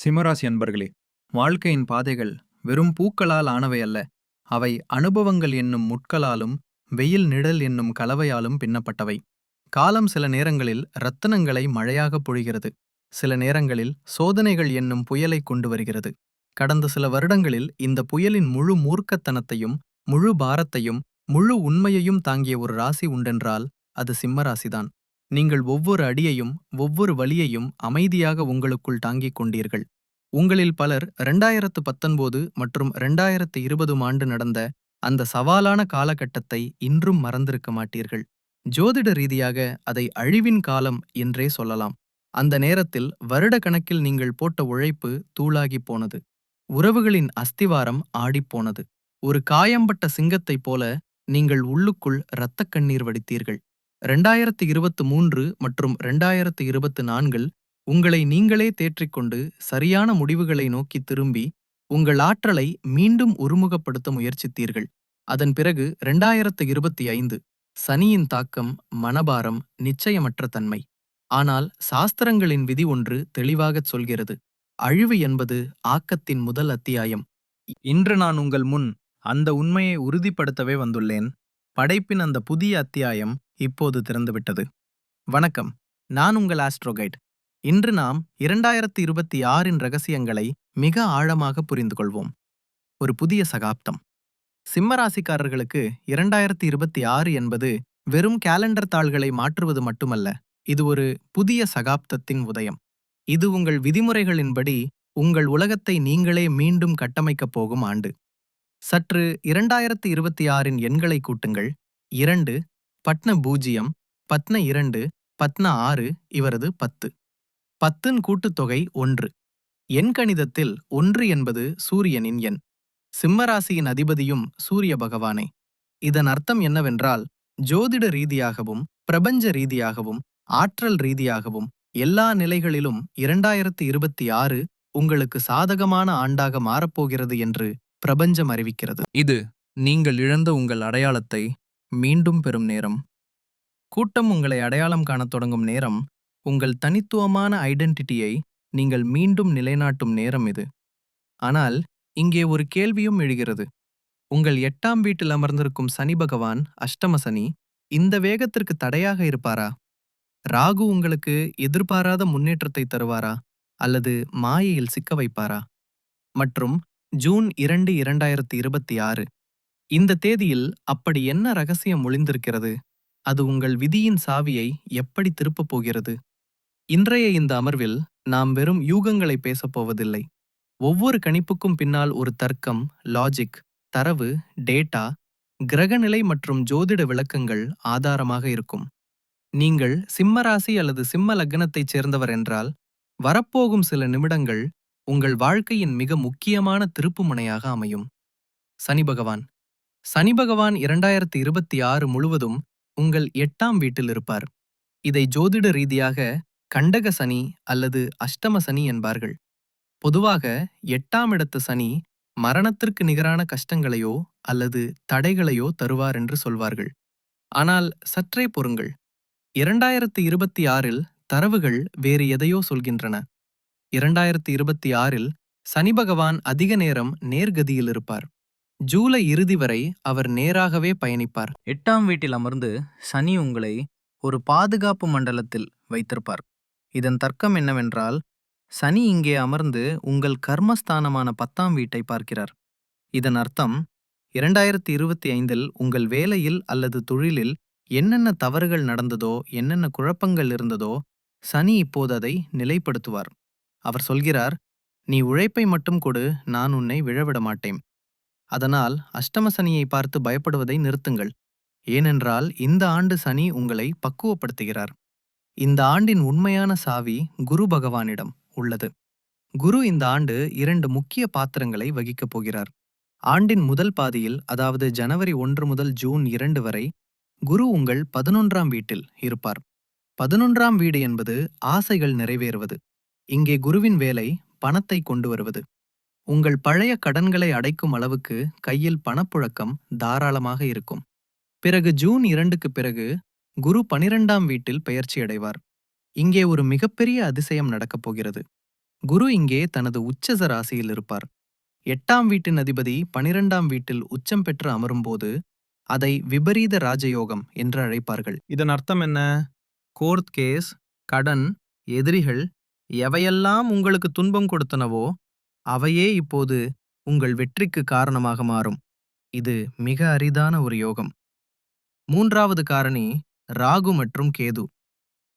சிம்மராசி அன்பர்களே வாழ்க்கையின் பாதைகள் வெறும் பூக்களால் ஆனவை அல்ல. அவை அனுபவங்கள் என்னும் முட்களாலும் வெயில் நிழல் என்னும் கலவையாலும் பின்னப்பட்டவை. காலம் சில நேரங்களில் ரத்தனங்களை மழையாக பொழிகிறது. சில நேரங்களில் சோதனைகள் என்னும் புயலை கொண்டு வருகிறது. கடந்த சில வருடங்களில் இந்த புயலின் முழு மூர்க்கத்தனத்தையும் முழு பாரத்தையும் முழு உண்மையையும் தாங்கிய ஒரு ராசி உண்டென்றால் அது சிம்மராசிதான். நீங்கள் ஒவ்வொரு அடியையும் ஒவ்வொரு வழியையும் அமைதியாக உங்களுக்குள் தாங்கிக் கொண்டீர்கள். உங்களில் பலர் ரெண்டாயிரத்து பத்தொன்பது மற்றும் ரெண்டாயிரத்து இருபதும் ஆண்டு நடந்த அந்த சவாலான காலகட்டத்தை இன்றும் மறந்திருக்க மாட்டீர்கள். ஜோதிட ரீதியாக அதை அழிவின் காலம் என்றே சொல்லலாம். அந்த நேரத்தில் வருட கணக்கில் நீங்கள் போட்ட உழைப்பு தூளாகிப் போனது. உறவுகளின் அஸ்திவாரம் ஆடிப்போனது ஒரு காயம்பட்ட சிங்கத்தைப் போல நீங்கள் உள்ளுக்குள் இரத்தக் கண்ணீர் வடித்தீர்கள். ரெண்டாயிரத்து இருபத்து மூன்று மற்றும் ரெண்டாயிரத்து இருபத்து நான்கில் உங்களை நீங்களே தேற்றிக்கொண்டு சரியான முடிவுகளை நோக்கி திரும்பி உங்கள் ஆற்றலை மீண்டும் ஒருமுகப்படுத்த முயற்சித்தீர்கள். அதன் பிறகு ரெண்டாயிரத்து இருபத்தி ஐந்து சனியின் தாக்கம் மனபாரம் நிச்சயமற்ற தன்மை. ஆனால் சாஸ்திரங்களின் விதி ஒன்று தெளிவாகச் சொல்கிறது. அழிவு என்பது ஆக்கத்தின் முதல் அத்தியாயம். இன்று நான் உங்கள் முன் அந்த உண்மையை உறுதிப்படுத்தவே வந்துள்ளேன். படைப்பின் அந்த புதிய அத்தியாயம் இப்போது திறந்துவிட்டது. வணக்கம். நான் உங்கள் ஆஸ்ட்ரோகைட். இன்று நாம் இரண்டாயிரத்து இருபத்தி ஆறின் ரகசியங்களை மிக ஆழமாக புரிந்து கொள்வோம் ஒரு புதிய சகாப்தம். சிம்மராசிக்காரர்களுக்கு இரண்டாயிரத்து இருபத்தி ஆறு என்பது வெறும் கேலண்டர் தாள்களை மாற்றுவது மட்டுமல்ல இது ஒரு புதிய சகாப்தத்தின் உதயம். இது உங்கள் விதிமுறைகளின்படி உங்கள் உலகத்தை நீங்களே மீண்டும் கட்டமைக்கப் போகும் ஆண்டு. சற்று இரண்டாயிரத்து இருபத்தி ஆறின் எண்களை கூட்டுங்கள். இரண்டு பட்ன பூஜ்ஜியம் பத்ன இரண்டு பத்ன ஆறு இவரது பத்து. பத்தின் கூட்டுத்தொகை ஒன்று. எண்கணிதத்தில் ஒன்று என்பது சூரியனின் எண். சிம்மராசியின் அதிபதியும் சூரிய பகவானே. இதன் அர்த்தம் என்னவென்றால் ஜோதிட ரீதியாகவும் பிரபஞ்ச ரீதியாகவும் ஆற்றல் ரீதியாகவும் எல்லா நிலைகளிலும் இரண்டாயிரத்து இருபத்தி ஆறு உங்களுக்கு சாதகமான ஆண்டாக மாறப்போகிறது என்று பிரபஞ்சம் அறிவிக்கிறது. இது நீங்கள் இழந்த உங்கள் அடையாளத்தை மீண்டும் பெறும் நேரம். கூட்டம் உங்களை அடையாளம் காணத் தொடங்கும் நேரம் உங்கள் தனித்துவமான ஐடென்டிட்டியை நீங்கள் மீண்டும் நிலைநாட்டும் நேரம் இது. ஆனால் இங்கே ஒரு கேள்வியும் எழுகிறது. உங்கள் எட்டாம் வீட்டில் அமர்ந்திருக்கும் சனி பகவான் அஷ்டம சனி இந்த வேகத்திற்கு தடையாக இருப்பாரா? ராகு உங்களுக்கு எதிர்பாராத முன்னேற்றத்தை தருவாரா? அல்லது மாயையில் சிக்க வைப்பாரா? மற்றும் ஜூன் இரண்டு இரண்டாயிரத்தி இருபத்தி ஆறு இந்த தேதியில் அப்படி என்ன ரகசியம் ஒளிந்திருக்கிறது? அது உங்கள் விதியின் சாவியை எப்படி திருப்பப் போகிறது? இன்றைய இந்த அமர்வில் நாம் வெறும் யூகங்களை பேசப் போவதில்லை. ஒவ்வொரு கணிப்புக்கும் பின்னால் ஒரு தர்க்கம் லாஜிக் தரவு டேட்டா கிரகநிலை மற்றும் ஜோதிட விளக்கங்கள் ஆதாரமாக இருக்கும். நீங்கள் சிம்மராசி அல்லது சிம்ம லக்னத்தைச் சேர்ந்தவர் என்றால் வரப்போகும் சில நிமிடங்கள் உங்கள் வாழ்க்கையின் மிக முக்கியமான திருப்புமுனையாக அமையும். சனி பகவான். சனி பகவான் இரண்டாயிரத்தி இருபத்தி ஆறு முழுவதும் உங்கள் எட்டாம் வீட்டில் இருப்பார். இதை ஜோதிட ரீதியாக கண்டக சனி அல்லது அஷ்டம சனி என்பார்கள். பொதுவாக எட்டாம் இடத்து சனி மரணத்திற்கு நிகரான கஷ்டங்களையோ அல்லது தடைகளையோ தருவார் என்று சொல்வார்கள். ஆனால் சற்றே பொறுங்கள். இரண்டாயிரத்து இருபத்தி ஆறில் தரவுகள் வேறு எதையோ சொல்கின்றன. இரண்டாயிரத்து இருபத்தி ஆறில் சனி பகவான் அதிக நேரம் நேர்கதியில் இருப்பார். ஜூலை இறுதி வரை அவர் நேராகவே பயணிப்பார். எட்டாம் வீட்டில் அமர்ந்து சனி உங்களை ஒரு பாதுகாப்பு மண்டலத்தில் வைத்திருப்பார். இதன் தர்க்கம் என்னவென்றால் சனி இங்கே அமர்ந்து உங்கள் கர்மஸ்தானமான பத்தாம் வீட்டை பார்க்கிறார். இதன் அர்த்தம் இரண்டாயிரத்தி இருபத்தி ஐந்தில் உங்கள் வேலையில் அல்லது தொழிலில் என்னென்ன தவறுகள் நடந்ததோ என்னென்ன குழப்பங்கள் இருந்ததோ சனி இப்போது அதை நிலைப்படுத்துவார். அவர் சொல்கிறார் நீ உழைப்பை மட்டும் கொடு நான் உன்னை விழவிட மாட்டேன் அதனால் அஷ்டம சனியை பார்த்து பயப்படுவதை நிறுத்துங்கள். ஏனென்றால் இந்த ஆண்டு சனி உங்களை பக்குவப்படுத்துகிறார். இந்த ஆண்டின் உண்மையான சாவி குரு பகவானிடம் உள்ளது. குரு இந்த ஆண்டு இரண்டு முக்கிய பாத்திரங்களை வகிக்கப் போகிறார். ஆண்டின் முதல் பாதியில் அதாவது ஜனவரி ஒன்று முதல் ஜூன் இரண்டு வரை குரு உங்கள் பதினொன்றாம் வீட்டில் இருப்பார். பதினொன்றாம் வீடு என்பது ஆசைகள் நிறைவேறுவது. இங்கே குருவின் வேலை பணத்தை கொண்டு வருவது. உங்கள் பழைய கடன்களை அடைக்கும் அளவுக்கு கையில் பணப்புழக்கம் தாராளமாக இருக்கும். பிறகு ஜூன் இரண்டுக்கு பிறகு குரு பனிரெண்டாம் வீட்டில் பெயர்ச்சி அடைவார். இங்கே ஒரு மிகப்பெரிய அதிசயம் நடக்கப் போகிறது. குரு இங்கே தனது உச்சச ராசியில் இருப்பார். எட்டாம் வீட்டின் அதிபதி பனிரெண்டாம் வீட்டில் உச்சம் பெற்று அமரும்போது அதை விபரீத ராஜயோகம் என்று அழைப்பார்கள். இதன் அர்த்தம் என்ன? கோர்ட் கேஸ் கடன் எதிரிகள் எவையெல்லாம் உங்களுக்கு துன்பம் கொடுத்தனவோ அவையே இப்போது உங்கள் வெற்றிக்கு காரணமாக மாறும். இது மிக அரிதான ஒரு யோகம். மூன்றாவது காரணி ராகு மற்றும் கேது.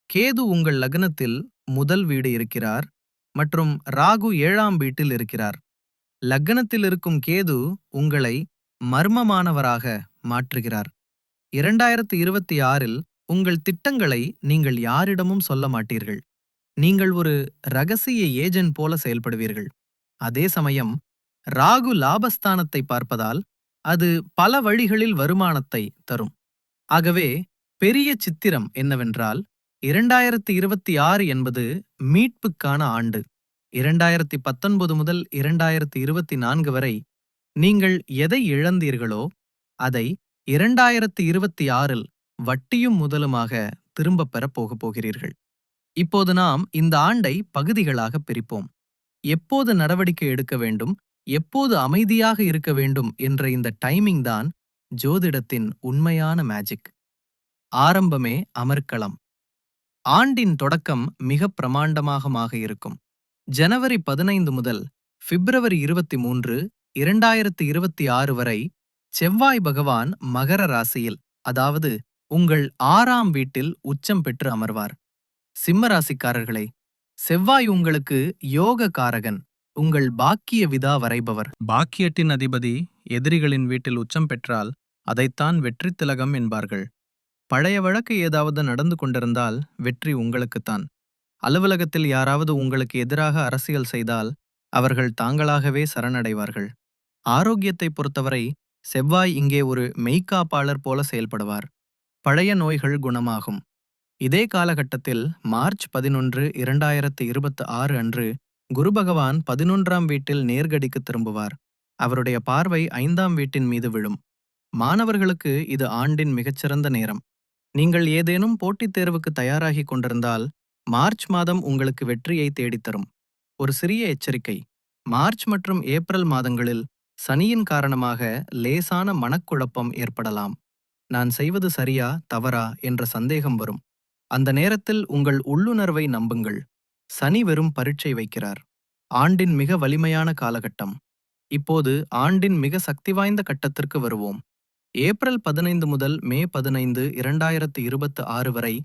கேது உங்கள் லக்னத்தில் முதல் வீடு இருக்கிறார் மற்றும் ராகு ஏழாம் வீட்டில் இருக்கிறார். லக்னத்தில் இருக்கும் கேது உங்களை மர்மமானவராக மாற்றுகிறார். இரண்டாயிரத்து இருபத்தி ஆறில் உங்கள் திட்டங்களை நீங்கள் யாரிடமும் சொல்ல மாட்டீர்கள். நீங்கள் ஒரு ரகசிய ஏஜென்ட் போல செயல்படுவீர்கள். அதே சமயம் ராகு லாபஸ்தானத்தை பார்ப்பதால் அது பல வழிகளில் வருமானத்தை தரும். ஆகவே பெரிய சித்திரம் என்னவென்றால் இரண்டாயிரத்தி இருபத்தி ஆறு என்பது மீட்புக்கான ஆண்டு. இரண்டாயிரத்தி பத்தொன்பது முதல் இரண்டாயிரத்தி இருபத்தி நான்கு வரை நீங்கள் எதை இழந்தீர்களோ அதை இரண்டாயிரத்தி இருபத்தி ஆறில் வட்டியும் முதலுமாக திரும்பப் பெறப் போகப் போகிறீர்கள். இப்போது நாம் இந்த ஆண்டை பகுதிகளாக பிரிப்போம். எப்போது நடவடிக்கை எடுக்க வேண்டும் எப்போது அமைதியாக இருக்க வேண்டும் என்ற இந்த டைமிங் தான் ஜோதிடத்தின் உண்மையான மேஜிக் ஆரம்பமே அமர்க்களம். ஆண்டின் தொடக்கம் மிக பிரமாண்டமாக இருக்கும். ஜனவரி பதினைந்து முதல் பிப்ரவரி இருபத்தி மூன்று இரண்டாயிரத்தி இருபத்தி ஆறு வரை செவ்வாய் பகவான் மகர ராசியில் அதாவது உங்கள் ஆறாம் வீட்டில் உச்சம் பெற்று அமர்வார். சிம்ம ராசிக்காரர்களே செவ்வாய் உங்களுக்கு யோக காரகன் உங்கள் பாக்கிய விதா வரைபவர். பாக்கியத்தின் அதிபதி எதிரிகளின் வீட்டில் உச்சம் பெற்றால் அதைத்தான் வெற்றித் திலகம் என்பார்கள். பழைய வழக்கு ஏதாவது நடந்து கொண்டிருந்தால் வெற்றி உங்களுக்குத்தான். அலுவலகத்தில் யாராவது உங்களுக்கு எதிராக அரசியல் செய்தால் அவர்கள் தாங்களாகவே சரணடைவார்கள். ஆரோக்கியத்தை பொறுத்தவரை செவ்வாய் இங்கே ஒரு மெய்க்காப்பாளர் போல செயல்படுவார். பழைய நோய்கள் குணமாகும். இதே காலகட்டத்தில் மார்ச் பதினொன்று இரண்டாயிரத்து இருபத்து ஆறு அன்று குரு பகவான் பதினொன்றாம் வீட்டில் நேர்கடிக்கு திரும்புவார். அவருடைய பார்வை ஐந்தாம் வீட்டின் மீது விழும். மாணவர்களுக்கு இது ஆண்டின் மிகச்சிறந்த நேரம். நீங்கள் ஏதேனும் போட்டித் தேர்வுக்கு தயாராகிக் கொண்டிருந்தால் மார்ச் மாதம் உங்களுக்கு வெற்றியை தேடித்தரும் ஒரு சிறிய எச்சரிக்கை. மார்ச் மற்றும் ஏப்ரல் மாதங்களில் சனியின் காரணமாக லேசான மனக்குழப்பம் ஏற்படலாம். நான் செய்வது சரியா தவறா என்ற சந்தேகம் வரும். அந்த நேரத்தில் உங்கள் உள்ளுணர்வை நம்புங்கள். சனி வெறும் பரீட்சை வைக்கிறார். ஆண்டின் மிக வலிமையான காலகட்டம். இப்போது ஆண்டின் மிக சக்தி வாய்ந்த கட்டத்திற்கு வருவோம். ஏப்ரல் பதினைந்து முதல் மே பதினைந்து இரண்டாயிரத்து இருபத்து ஆறு வரை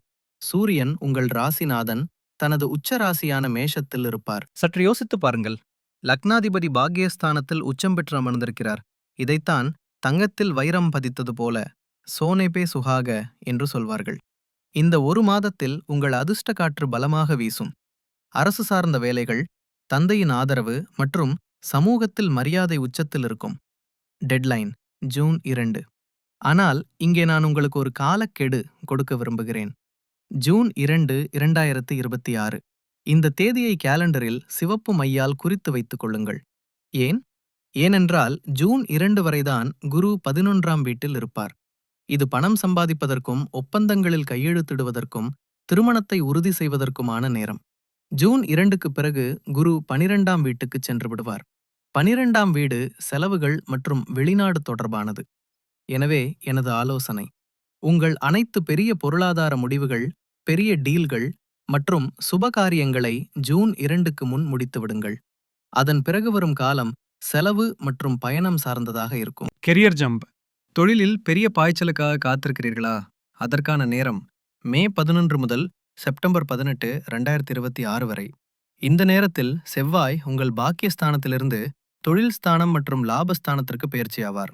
சூரியன் உங்கள் ராசிநாதன் தனது உச்ச ராசியான மேஷத்தில் இருப்பார். சற்று யோசித்து பாருங்கள். லக்னாதிபதி பாக்யஸ்தானத்தில் உச்சம் பெற்று அமர்ந்திருக்கிறார். இதைத்தான் தங்கத்தில் வைரம் பதித்தது போல சோனேபே சுகாக என்று சொல்வார்கள். இந்த ஒரு மாதத்தில் உங்கள் அதிர்ஷ்ட காற்று பலமாக வீசும். அரசு சார்ந்த வேலைகள் தந்தையின் ஆதரவு மற்றும் சமூகத்தில் மரியாதை உச்சத்தில் இருக்கும். டெட்லைன் ஜூன் இரண்டு. ஆனால் இங்கே நான் உங்களுக்கு ஒரு காலக்கெடு கொடுக்க விரும்புகிறேன். ஜூன் இரண்டு இரண்டாயிரத்து இருபத்தி ஆறு. இந்த தேதியை கேலண்டரில் சிவப்பு மையால் குறித்து வைத்துக் கொள்ளுங்கள். ஏன்? ஏனென்றால் ஜூன் இரண்டு வரைதான் குரு பதினொன்றாம் வீட்டில் இருப்பார். இது பணம் சம்பாதிப்பதற்கும் ஒப்பந்தங்களில் கையெழுத்திடுவதற்கும் திருமணத்தை உறுதி செய்வதற்குமான நேரம். ஜூன் இரண்டுக்கு பிறகு குரு பனிரெண்டாம் வீட்டுக்கு சென்று விடுவார். பனிரெண்டாம் வீடு செலவுகள் மற்றும் வெளிநாடு தொடர்பானது. எனவே எனது ஆலோசனை உங்கள் அனைத்து பெரிய பொருளாதார முடிவுகள் பெரிய டீல்கள் மற்றும் சுபகாரியங்களை ஜூன் இரண்டுக்கு முன் முடித்துவிடுங்கள் அதன் பிறகு வரும் காலம் செலவு மற்றும் பயணம் சார்ந்ததாக இருக்கும். கெரியர் ஜம்ப் தொழிலில் பெரிய பாய்ச்சலுக்காக காத்திருக்கிறீர்களா? அதற்கான நேரம் மே பதினொன்று முதல் செப்டம்பர் பதினெட்டு ரெண்டாயிரத்தி இருபத்தி ஆறு வரை. இந்த நேரத்தில் செவ்வாய் உங்கள் பாக்கியஸ்தானத்திலிருந்து தொழில் ஸ்தானம் மற்றும் லாபஸ்தானத்திற்கு பயிற்சியாவார்.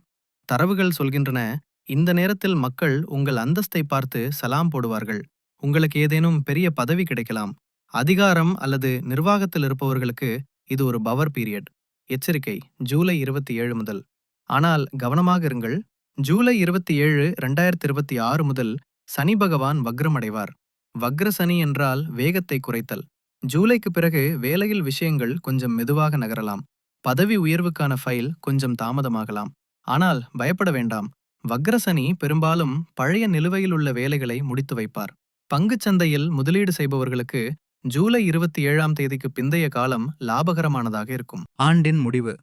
தரவுகள் சொல்கின்றன இந்த நேரத்தில் மக்கள் உங்கள் அந்தஸ்தை பார்த்து சலாம் போடுவார்கள். உங்களுக்கு ஏதேனும் பெரிய பதவி கிடைக்கலாம். அதிகாரம் அல்லது நிர்வாகத்தில் இருப்பவர்களுக்கு இது ஒரு பவர் பீரியட். எச்சரிக்கை ஜூலை இருபத்தி ஏழு முதல். ஆனால் கவனமாக இருங்கள் ஜூலை இருபத்தி ஏழு ரெண்டாயிரத்தி இருபத்தி ஆறு முதல் சனி பகவான் வக்ரமடைவார். வக்ர சனி என்றால் வேகத்தை குறைத்தல். ஜூலைக்கு பிறகு வேலையில் விஷயங்கள் கொஞ்சம் மெதுவாக நகரலாம். பதவி உயர்வுக்கான ஃபைல் கொஞ்சம் தாமதமாகலாம். ஆனால் பயப்பட வேண்டாம். வக்ரசனி பெரும்பாலும் பழைய நிலுவையில் உள்ள வேலைகளை முடித்து வைப்பார். பங்குச் சந்தையில் முதலீடு செய்பவர்களுக்கு ஜூலை இருபத்தி ஏழாம் தேதிக்கு பிந்தைய காலம் லாபகரமானதாக இருக்கும். ஆண்டின் முடிவு.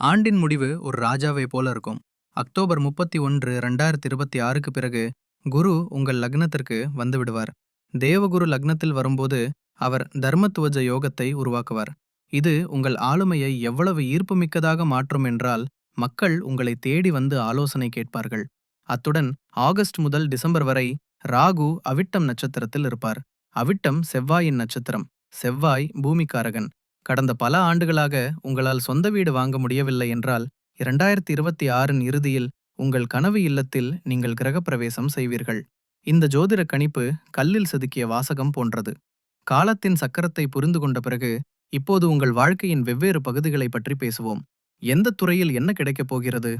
ஆண்டின் முடிவு ஒரு ராஜாவை போல இருக்கும். அக்டோபர் முப்பத்தி ஒன்று ரெண்டாயிரத்தி இருபத்தி ஆறுக்கு பிறகு குரு உங்கள் லக்னத்திற்கு வந்துவிடுவார். தேவகுரு லக்னத்தில் வரும்போது அவர் தர்மத்துவஜ யோகத்தை உருவாக்குவார். இது உங்கள் ஆளுமையை எவ்வளவு ஈர்ப்புமிக்கதாக மாற்றும் என்றால் மக்கள் உங்களை தேடி வந்து ஆலோசனை கேட்பார்கள். அத்துடன் ஆகஸ்ட் முதல் டிசம்பர் வரை ராகு அவிட்டம் நட்சத்திரத்தில் இருப்பார். அவிட்டம் செவ்வாயின் நட்சத்திரம். செவ்வாய் பூமிக்காரகன். கடந்த பல ஆண்டுகளாக உங்களால் சொந்த வீடு வாங்க முடியவில்லை என்றால் இரண்டாயிரத்தி இருபத்தி ஆறின் இறுதியில் உங்கள் கனவு இல்லத்தில் நீங்கள் கிரகப்பிரவேசம் செய்வீர்கள். இந்த ஜோதிட கணிப்பு கல்லில் செதுக்கிய வாசகம் போன்றது. காலத்தின் சக்கரத்தை புரிந்து கொண்ட பிறகு இப்போது உங்கள் வாழ்க்கையின் வெவ்வேறு பகுதிகளை பற்றி பேசுவோம். எந்த துறையில் என்ன கிடைக்கப் போகிறது?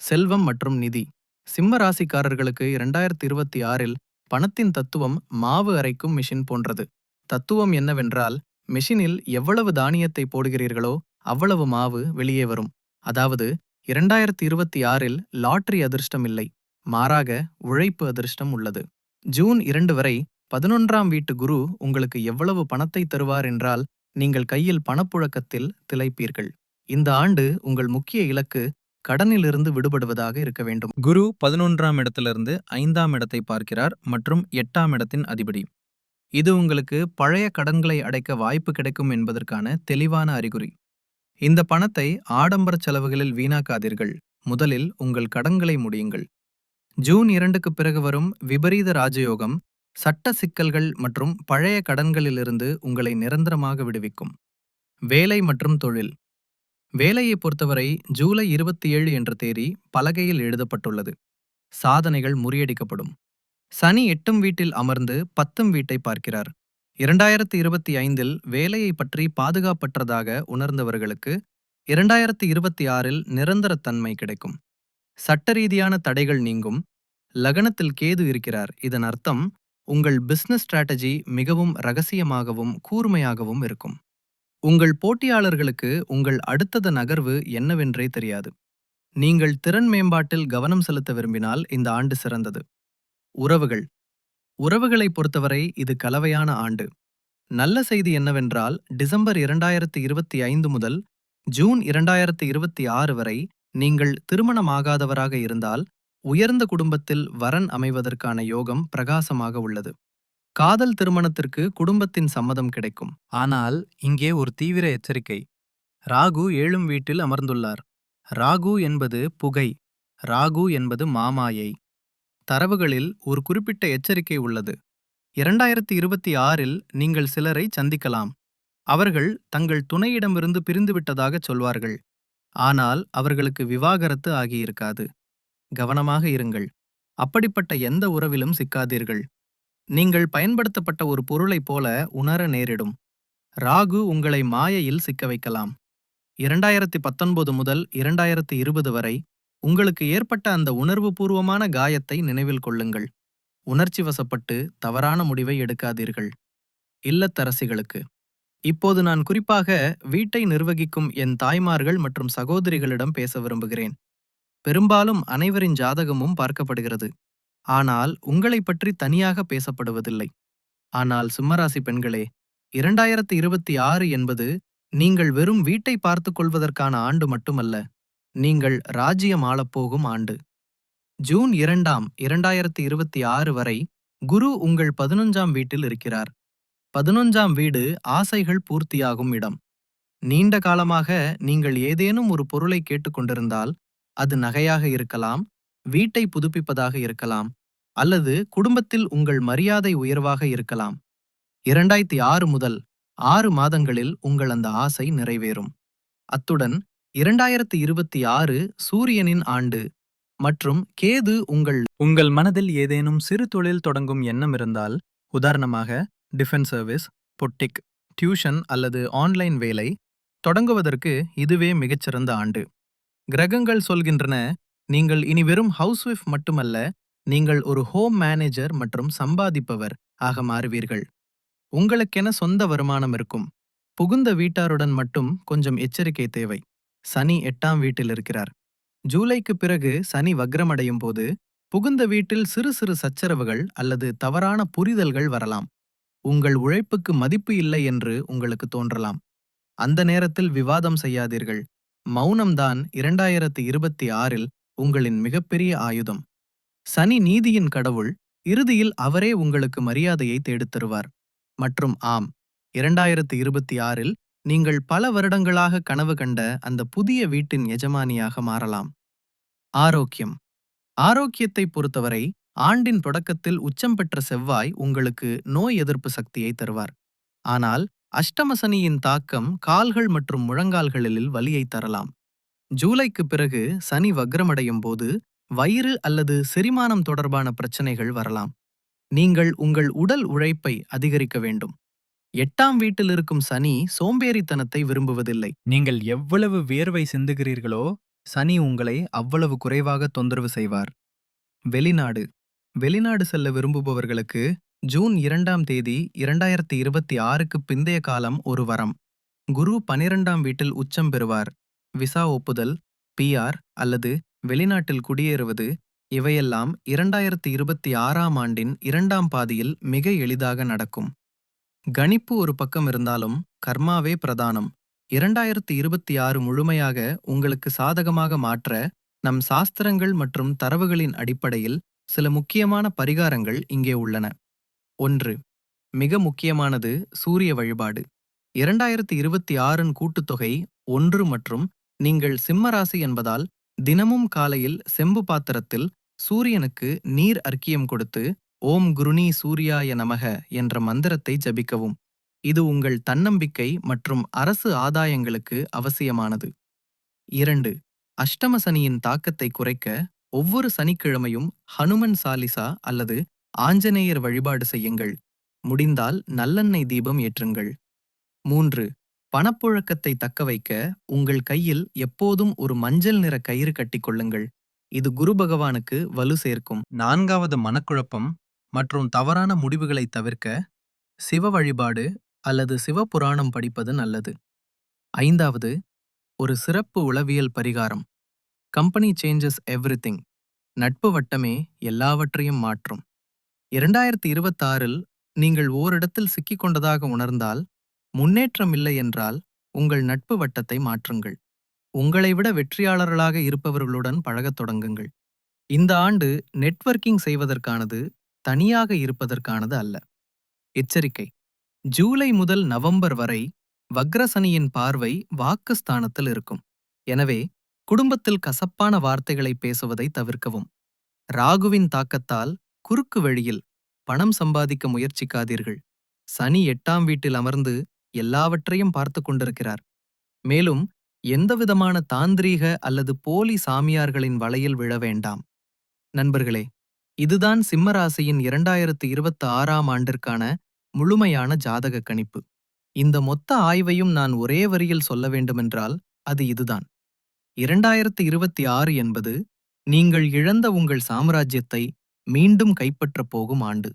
செல்வம் மற்றும் நிதி. சிம்ம ராசிக்காரர்களுக்கு இரண்டாயிரத்தி இருபத்தி ஆறில் பணத்தின் தத்துவம் மாவு அரைக்கும் மிஷின் போன்றது. தத்துவம் என்னவென்றால் மிஷினில் எவ்வளவு தானியத்தை போடுகிறீர்களோ அவ்வளவு மாவு வெளியே வரும். அதாவது இரண்டாயிரத்தி இருபத்தி ஆறில் லாட்டரி அதிர்ஷ்டம் இல்லை மாறாக உழைப்பு அதிர்ஷ்டம் உள்ளது. ஜூன் இரண்டு வரை பதினொன்றாம் வீட்டு குரு உங்களுக்கு எவ்வளவு பணத்தை தருவார் என்றால் நீங்கள் கையில் பணப்புழக்கத்தில் திளைப்பீர்கள். இந்த ஆண்டு உங்கள் முக்கிய இலக்கு கடனிலிருந்து விடுபடுவதாக இருக்க வேண்டும். குரு பதினொன்றாம் இடத்திலிருந்து ஐந்தாம் இடத்தை பார்க்கிறார் மற்றும் எட்டாம் இடத்தின் அதிபதி. இது உங்களுக்கு பழைய கடன்களை அடைக்க வாய்ப்பு கிடைக்கும் என்பதற்கான தெளிவான அறிகுறி. இந்த பணத்தை ஆடம்பர செலவுகளில் வீணாக்காதீர்கள். முதலில் உங்கள் கடன்களை முடியுங்கள். ஜூன் இரண்டுக்கு பிறகு வரும் விபரீத ராஜயோகம் சட்ட சிக்கல்கள் மற்றும் பழைய கடன்களிலிருந்து உங்களை நிரந்தரமாக விடுவிக்கும். வேலை மற்றும் தொழில். வேலையை பொறுத்தவரை ஜூலை இருபத்தி ஏழு என்ற தேதி பலகையில் எழுதப்பட்டுள்ளது. சாதனைகள் முறியடிக்கப்படும். சனி எட்டும் வீட்டில் அமர்ந்து பத்தும் வீட்டை பார்க்கிறார். இரண்டாயிரத்தி இருபத்தி ஐந்தில் வேலையை பற்றி பாதுகாப்பற்றதாக உணர்ந்தவர்களுக்கு இரண்டாயிரத்தி இருபத்தி ஆறில் நிரந்தரத்தன்மை கிடைக்கும். சட்டரீதியான தடைகள் நீங்கும். லகனத்தில் கேது இருக்கிறார். இதன் அர்த்தம் உங்கள் பிசினஸ் ஸ்ட்ராட்டஜி மிகவும் ரகசியமாகவும் கூர்மையாகவும் இருக்கும். உங்கள் போட்டியாளர்களுக்கு உங்கள் அடுத்தத நகர்வு என்னவென்றே தெரியாது. நீங்கள் திறன் மேம்பாட்டில் கவனம் செலுத்த விரும்பினால் இந்த ஆண்டு சிறந்தது. உறவுகள். உறவுகளை பொறுத்தவரை இது கலவையான ஆண்டு. நல்ல செய்தி என்னவென்றால் டிசம்பர் இரண்டாயிரத்தி இருபத்தி ஐந்து முதல் ஜூன் இரண்டாயிரத்தி இருபத்தி ஆறு வரை நீங்கள் திருமணமாகாதவராக இருந்தால் உயர்ந்த குடும்பத்தில் வரன் அமைவதற்கான யோகம் பிரகாசமாக உள்ளது. காதல் திருமணத்திற்கு குடும்பத்தின் சம்மதம் கிடைக்கும். ஆனால் இங்கே ஒரு தீவிர எச்சரிக்கை. ராகு ஏழும் வீட்டில் அமர்ந்துள்ளார். ராகு என்பது புகை. ராகு என்பது மாமாயை. தரவுகளில் ஒரு குறிப்பிட்ட எச்சரிக்கை உள்ளது. இரண்டாயிரத்தி இருபத்தி ஆறில் நீங்கள் சிலரை சந்திக்கலாம். அவர்கள் தங்கள் துணையிடமிருந்து பிரிந்துவிட்டதாகச் சொல்வார்கள். ஆனால் அவர்களுக்கு விவாகரத்து ஆகியிருக்காது. கவனமாக இருங்கள். அப்படிப்பட்ட எந்த உறவிலும் சிக்காதீர்கள். நீங்கள் பயன்படுத்தப்பட்ட ஒரு பொருளைப் போல உணர நேரிடும். ராகு உங்களை மாயையில் சிக்க வைக்கலாம் இரண்டாயிரத்தி பத்தொன்பது முதல் இரண்டாயிரத்தி இருபது வரை உங்களுக்கு ஏற்பட்ட அந்த உணர்வு பூர்வமான காயத்தை நினைவில் கொள்ளுங்கள். உணர்ச்சி வசப்பட்டு தவறான முடிவை எடுக்காதீர்கள். இல்லத்தரசிகளுக்கு. இப்போது நான் குறிப்பாக வீட்டை நிர்வகிக்கும் என் தாய்மார்கள் மற்றும் சகோதரிகளிடம் பேச விரும்புகிறேன். பெரும்பாலும் அனைவரின் ஜாதகமும் பார்க்கப்படுகிறது. ஆனால் உங்களை பற்றி தனியாக பேசப்படுவதில்லை. ஆனால் சிம்மராசி பெண்களே இரண்டாயிரத்தி இருபத்தி ஆறு என்பது நீங்கள் வெறும் வீட்டை பார்த்துக் கொள்வதற்கான ஆண்டு மட்டுமல்ல. நீங்கள் ராஜ்யம் ஆளப்போகும் ஆண்டு. ஜூன் இரண்டாம் இரண்டாயிரத்தி இருபத்தி ஆறு வரை குரு உங்கள் பதினொன்றாம் வீட்டில் இருக்கிறார். பதினொன்றாம் வீடு ஆசைகள் பூர்த்தியாகும் இடம். நீண்ட காலமாக நீங்கள் ஏதேனும் ஒரு பொருளை கேட்டுக்கொண்டிருந்தால் அது நகையாக இருக்கலாம் வீட்டை புதுப்பிப்பதாக இருக்கலாம் அல்லது குடும்பத்தில் உங்கள் மரியாதை உயர்வாக இருக்கலாம். இரண்டாயிரத்தி ஆறு முதல் ஆறு மாதங்களில் உங்கள் அந்த ஆசை நிறைவேறும். அத்துடன் இரண்டாயிரத்தி இருபத்தி ஆறு சூரியனின் ஆண்டு மற்றும் கேது உங்கள் உங்கள் மனதில் ஏதேனும் சிறு தொழில் தொடங்கும் எண்ணம் இருந்தால் உதாரணமாக டிஃபென்ஸ் சர்வீஸ் பொட்டிக் டியூஷன் அல்லது ஆன்லைன் வேலை தொடங்குவதற்கு இதுவே மிகச்சிறந்த ஆண்டு. கிரகங்கள் சொல்கின்றன நீங்கள் இனி வெறும் ஹவுஸ்வைஃப் மட்டுமல்ல நீங்கள் ஒரு ஹோம் மேனேஜர் மற்றும் சம்பாதிப்பவர் ஆக மாறுவீர்கள். உங்களுக்கென சொந்த வருமானம் இருக்கும். புகுந்த வீட்டாருடன் மட்டும் கொஞ்சம் எச்சரிக்கை தேவை. சனி எட்டாம் வீட்டில் இருக்கிறார். ஜூலைக்கு பிறகு சனி வக்ரமடையும் போது புகுந்த வீட்டில் சிறு சிறு சச்சரவுகள் அல்லது தவறான புரிதல்கள் வரலாம். உங்கள் உழைப்புக்கு மதிப்பு இல்லை என்று உங்களுக்கு தோன்றலாம். அந்த நேரத்தில் விவாதம் செய்யாதீர்கள். மௌனம்தான் இரண்டாயிரத்து இருபத்தி ஆறில் உங்களின் மிகப்பெரிய ஆயுதம். சனி நீதியின் கடவுள் இறுதியில் அவரே உங்களுக்கு மரியாதையை தேடுத்தருவார் மற்றும் ஆம் இரண்டாயிரத்து இருபத்தி ஆறில் நீங்கள் பல வருடங்களாக கனவு கண்ட அந்த புதிய வீட்டின் எஜமானியாக மாறலாம். ஆரோக்கியம். ஆரோக்கியத்தை பொறுத்தவரை ஆண்டின் தொடக்கத்தில் உச்சம் பெற்ற செவ்வாய் உங்களுக்கு நோய் எதிர்ப்பு சக்தியை தருவார். ஆனால் அஷ்டம சனியின் தாக்கம் கால்கள் மற்றும் முழங்கால்களில் வலியை தரலாம். ஜூலைக்கு பிறகு சனி வக்ரமடையும் போது வயிறு அல்லது செரிமானம் தொடர்பான பிரச்சனைகள் வரலாம். நீங்கள் உங்கள் உடல் உழைப்பை அதிகரிக்க வேண்டும். எட்டாம் வீட்டில் இருக்கும் சனி சோம்பேறித்தனத்தை விரும்புவதில்லை. நீங்கள் எவ்வளவு வேர்வை சிந்துகிறீர்களோ சனி உங்களை அவ்வளவு குறைவாக தொந்தரவு செய்வார். வெளிநாடு. வெளிநாடு செல்ல விரும்புபவர்களுக்கு ஜூன் இரண்டாம் தேதி இரண்டாயிரத்தி இருபத்தி ஆறுக்கு பிந்தைய காலம் ஒரு வரம். குரு பனிரெண்டாம் வீட்டில் உச்சம் பெறுவார். விசா ஒப்புதல் பிஆர் அல்லது வெளிநாட்டில் குடியேறுவது இவையெல்லாம் இரண்டாயிரத்தி இருபத்தி ஆறாம் ஆண்டின் இரண்டாம் பாதியில் மிக எளிதாக நடக்கும். கணிப்பு ஒரு பக்கம் இருந்தாலும் கர்மாவே பிரதானம். இரண்டாயிரத்தி இருபத்தி ஆறு முழுமையாக உங்களுக்கு சாதகமாக மாற்ற நம் சாஸ்திரங்கள் மற்றும் தரவுகளின் அடிப்படையில் சில முக்கியமான பரிகாரங்கள் இங்கே உள்ளன. ஒன்று மிக முக்கியமானது சூரிய வழிபாடு. இரண்டாயிரத்தி இருபத்தி ஆறின் கூட்டுத்தொகை ஒன்று மற்றும் நீங்கள் சிம்மராசி என்பதால் தினமும் காலையில் செம்பு பாத்திரத்தில் சூரியனுக்கு நீர் அர்க்கியம் கொடுத்து ஓம் குருணி சூர்யாய நமக என்ற மந்திரத்தை ஜபிக்கவும். இது உங்கள் தன்னம்பிக்கை மற்றும் அரசு ஆதாயங்களுக்கு அவசியமானது. இரண்டு அஷ்டம சனியின் தாக்கத்தை குறைக்க ஒவ்வொரு சனிக்கிழமையும் ஹனுமன் சாலிசா அல்லது ஆஞ்சநேயர் வழிபாடு செய்யுங்கள். முடிந்தால் நல்லெண்ணெய் தீபம் ஏற்றுங்கள். மூன்று பணப்புழக்கத்தை தக்கவைக்க உங்கள் கையில் எப்போதும் ஒரு மஞ்சள் நிற கயிறு கட்டிக்கொள்ளுங்கள் இது குரு பகவானுக்கு வலு சேர்க்கும். நான்காவது மனக்குழப்பம் மற்றும் தவறான முடிவுகளை தவிர்க்க சிவ வழிபாடு அல்லது சிவபுராணம் படிப்பது நல்லது. ஐந்தாவது ஒரு சிறப்பு உளவியல் பரிகாரம். Company changes everything. நட்பு வட்டமே எல்லாவற்றையும் மாற்றும். இரண்டாயிரத்தி இருபத்தாறில் நீங்கள் ஓரிடத்தில் சிக்கிக் கொண்டதாக உணர்ந்தால் முன்னேற்றம் இல்லை என்றால் உங்கள் நட்பு வட்டத்தை மாற்றுங்கள். உங்களை விட வெற்றியாளர்களாக இருப்பவர்களுடன் பழகத் தொடங்குங்கள். இந்த ஆண்டு நெட்வொர்க்கிங் செய்வதற்கானது தனியாக இருப்பதற்கானது அல்ல. எச்சரிக்கை. ஜூலை முதல் நவம்பர் வரை வக்ரசனியின் பார்வை வாக்குஸ்தானத்தில் இருக்கும். எனவே குடும்பத்தில் கசப்பான வார்த்தைகளை பேசுவதை தவிர்க்கவும். ராகுவின் தாக்கத்தால் குறுக்கு வழியில் பணம் சம்பாதிக்க முயற்சிக்காதீர்கள். சனி எட்டாம் வீட்டில் அமர்ந்து எல்லாவற்றையும் பார்த்து கொண்டிருக்கிறார். மேலும் எந்தவிதமான தாந்திரீக அல்லது போலி சாமியார்களின் வலையில் விழ வேண்டாம். நண்பர்களே இதுதான் சிம்மராசியின் இரண்டாயிரத்து இருபத்தி ஆறாம் ஆண்டிற்கான முழுமையான ஜாதக கணிப்பு. இந்த மொத்த ஆய்வையும் நான் ஒரே வரியில் சொல்ல வேண்டுமென்றால் அது இதுதான். இரண்டாயிரத்து இருபத்தி ஆறு என்பது நீங்கள் இழந்த உங்கள் சாம்ராஜ்யத்தை மீண்டும் கைப்பற்றப் போகும் ஆண்டு.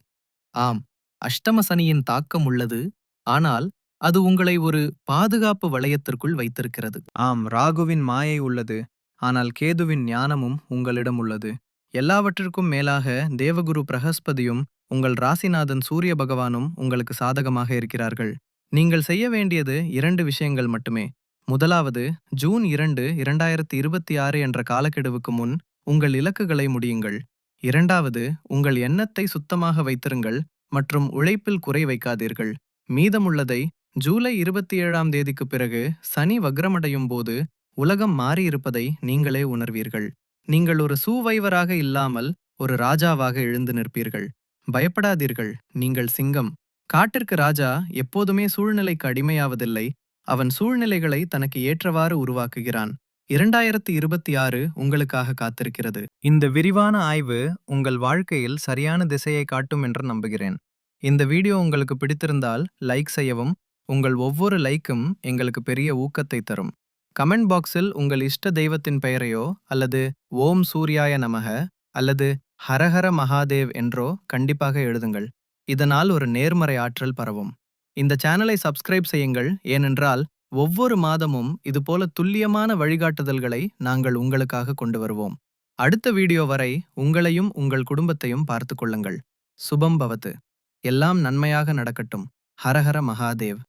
ஆம் அஷ்டம சனியின் தாக்கம் உள்ளது ஆனால் அது உங்களை ஒரு பாதுகாப்பு வளையத்திற்குள் வைத்திருக்கிறது. ஆம் ராகுவின் மாயை உள்ளது ஆனால் கேதுவின் ஞானமும் உங்களிடம் உள்ளது. எல்லாவற்றிற்கும் மேலாக தேவகுரு பிரகஸ்பதியும் உங்கள் ராசிநாதன் சூரிய பகவானும் உங்களுக்கு சாதகமாக இருக்கிறார்கள். நீங்கள் செய்ய வேண்டியது இரண்டு விஷயங்கள் மட்டுமே. முதலாவது ஜூன் இரண்டு இரண்டாயிரத்தி இருபத்தி ஆறு என்ற காலக்கெடுவுக்கு முன் உங்கள் இலக்குகளை முடியுங்கள். இரண்டாவது உங்கள் எண்ணத்தை சுத்தமாக வைத்திருங்கள் மற்றும் உழைப்பில் குறை வைக்காதீர்கள். மீதமுள்ளதை ஜூலை இருபத்தி ஏழாம் தேதிக்கு பிறகு சனி வக்ரமடையும் போது உலகம் மாறியிருப்பதை நீங்களே உணர்வீர்கள். நீங்கள் ஒரு சூவைவராக இல்லாமல் ஒரு ராஜாவாக எழுந்து நிற்பீர்கள். பயப்படாதீர்கள் நீங்கள் சிங்கம். காட்டிற்கு ராஜா எப்போதுமே சூழ்நிலைக்கு அடிமையாவதில்லை. அவன் சூழ்நிலைகளை தனக்கு ஏற்றவாறு உருவாக்குகிறான். இரண்டாயிரத்தி இருபத்தி ஆறு உங்களுக்காக காத்திருக்கிறது. இந்த விரிவான ஆய்வு உங்கள் வாழ்க்கையில் சரியான திசையை காட்டும் என்று நம்புகிறேன். இந்த வீடியோ உங்களுக்கு பிடித்திருந்தால் லைக் செய்யவும் உங்கள் ஒவ்வொரு லைக்கும் எங்களுக்கு பெரிய ஊக்கத்தை தரும். கமெண்ட் பாக்ஸில் உங்கள் இஷ்ட தெய்வத்தின் பெயரையோ அல்லது ஓம் சூர்யாய நமக அல்லது ஹரஹர மகாதேவ் என்றோ கண்டிப்பாக எழுதுங்கள். இதனால் ஒரு நேர்மறை ஆற்றல் பரவும். இந்த சேனலை சப்ஸ்கிரைப் செய்யுங்கள். ஏனென்றால் ஒவ்வொரு மாதமும் இதுபோல துல்லியமான வழிகாட்டுதல்களை நாங்கள் உங்களுக்காக கொண்டு வருவோம். அடுத்த வீடியோ வரை உங்களையும் உங்கள் குடும்பத்தையும் பார்த்துக் கொள்ளுங்கள். சுபம் பவத்து. எல்லாம் நன்மையாக நடக்கட்டும். ஹரஹர மகாதேவ்.